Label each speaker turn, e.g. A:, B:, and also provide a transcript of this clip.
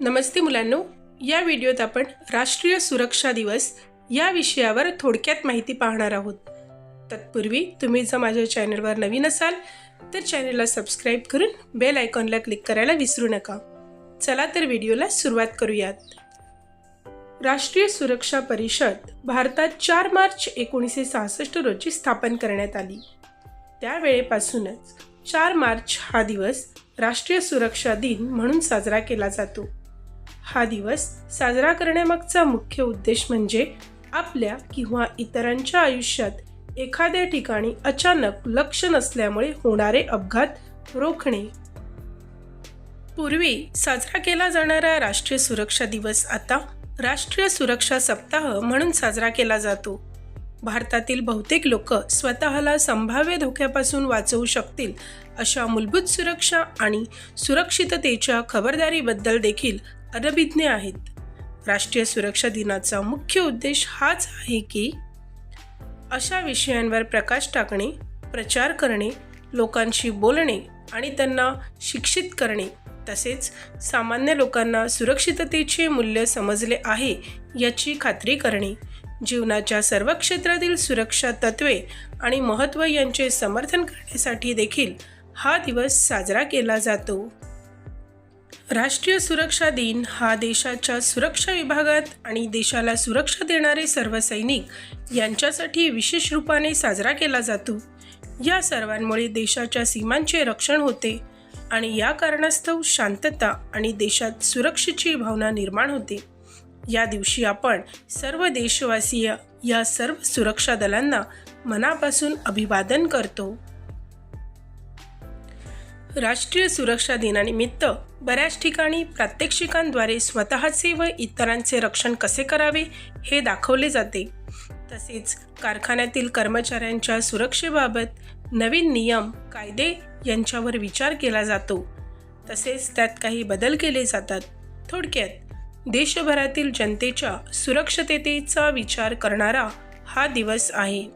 A: नमस्ते मुलांनो. या व्हिडिओत आपण राष्ट्रीय सुरक्षा दिवस या विषयावर थोडक्यात माहिती पाहणार आहोत. तत्पूर्वी तुम्ही जर माझ्या चॅनलवर नवीन असाल तर चॅनलला सबस्क्राईब करून बेल आयकॉनला क्लिक करायला विसरू नका. चला तर व्हिडिओला सुरुवात करूयात. राष्ट्रीय सुरक्षा परिषद भारतात चार मार्च एकोणीसशे सहासष्ट रोजी स्थापन करण्यात आली. त्यावेळेपासूनच चार मार्च हा दिवस राष्ट्रीय सुरक्षा दिन म्हणून साजरा केला जातो. हा दिवस साजरा करण्यामागचा मुख्य उद्देश म्हणजे आपल्या किंवा इतरांच्या आयुष्यात एखाद्या ठिकाणी अचानक लक्ष नसल्यामुळे होणारे अपघात रोखणे. पूर्वी साजरा केला जाणारा राष्ट्रीय सुरक्षा दिवस आता राष्ट्रीय सुरक्षा सप्ताह म्हणून साजरा केला जातो. भारतातील बहुतेक लोक स्वतःला संभाव्य धोक्यापासून वाचवू शकतील अशा मूलभूत सुरक्षा आणि सुरक्षिततेच्या खबरदारीबद्दल देखील अनभिज्ञ आहेत. राष्ट्रीय सुरक्षा दिनाचा मुख्य उद्देश हाच आहे की अशा विषयांवर प्रकाश टाकणे प्रचार करणे लोकांशी बोलणे आणि त्यांना शिक्षित करणे तसेच सामान्य लोकांना सुरक्षिततेचे मूल्य समजले आहे याची खात्री करणे जीवनाच्या सर्व क्षेत्रातील सुरक्षा तत्वे आणि महत्त्व यांचे समर्थन करण्यासाठी देखील हा दिवस साजरा केला जातो. राष्ट्रीय सुरक्षा दिन हा देशाच्या सुरक्षा विभागात आणि देशाला सुरक्षा देणारे सर्व सैनिक यांच्यासाठी विशेष रूपाने साजरा केला जातो. या सर्वांमुळे देशाच्या सीमांचे रक्षण होते आणि या कारणास्तव शांतता आणि देशात सुरक्षेची भावना निर्माण होते. या दिवशी आपण सर्व देशवासीय या सर्व सुरक्षा दलांना मनापासून अभिवादन करतो. राष्ट्रीय सुरक्षा दिनानिमित्त बऱ्याच ठिकाणी प्रात्यक्षिकांद्वारे स्वतःचे व इतरांचे रक्षण कसे करावे हे दाखवले जाते. तसेच कारखान्यातील कर्मचाऱ्यांच्या सुरक्षेबाबत नवीन नियम कायदे यांच्यावर विचार केला जातो. तसेच त्यात काही बदल केले जातात. थोडक्यात देशभरातील जनतेच्या सुरक्षिततेचा विचार करणारा हा दिवस आहे.